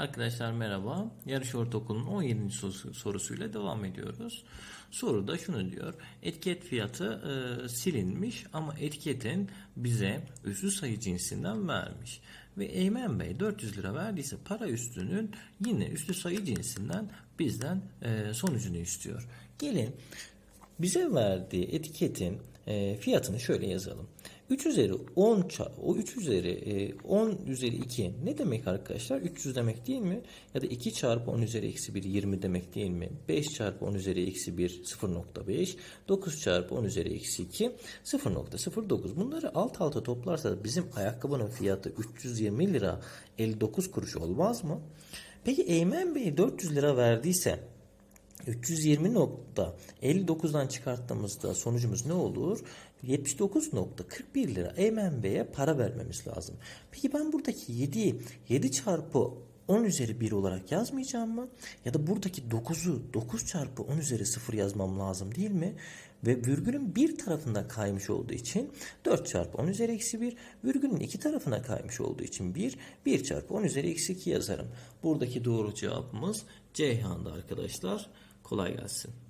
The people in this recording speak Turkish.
Arkadaşlar merhaba. Yarış Ortaokulu'nun 17. sorusu- sorusuyla devam ediyoruz. Soruda şunu diyor. Etiket fiyatı e, silinmiş ama etiketin bize üslü sayı cinsinden vermiş. Ve Eymen Bey 400 lira verdiyse para üstünün yine üslü sayı cinsinden bizden e, sonucunu istiyor. Gelin bize verdiği etiketin e, fiyatını şöyle yazalım. 3 üzeri 10 ça- o 3 üzeri e, 10 üzeri 2 ne demek arkadaşlar? 300 demek değil mi? Ya da 2 çarpı 10 üzeri eksi 1 20 demek değil mi? 5 çarpı 10 üzeri eksi 1 0.5 9 çarpı 10 üzeri eksi 2 0.09 bunları alt alta toplarsa bizim ayakkabının fiyatı 320 lira 59 kuruş olmaz mı? Peki Eymen Bey 400 lira verdiyse 320.59'dan çıkarttığımızda sonucumuz ne olur? 79.41 lira Eymen Bey'e para vermemiz lazım. Peki ben buradaki 7'yi 7 çarpı 10 üzeri 1 olarak yazmayacağım mı? Ya da buradaki 9'u 9 çarpı 10 üzeri 0 yazmam lazım değil mi? Ve virgülün bir tarafından kaymış olduğu için 4 çarpı 10 üzeri eksi 1, virgülün iki tarafına kaymış olduğu için 1, 1 çarpı 10 üzeri eksi 2 yazarım. Buradaki doğru cevabımız Ceyhan'da arkadaşlar. Kolay gelsin.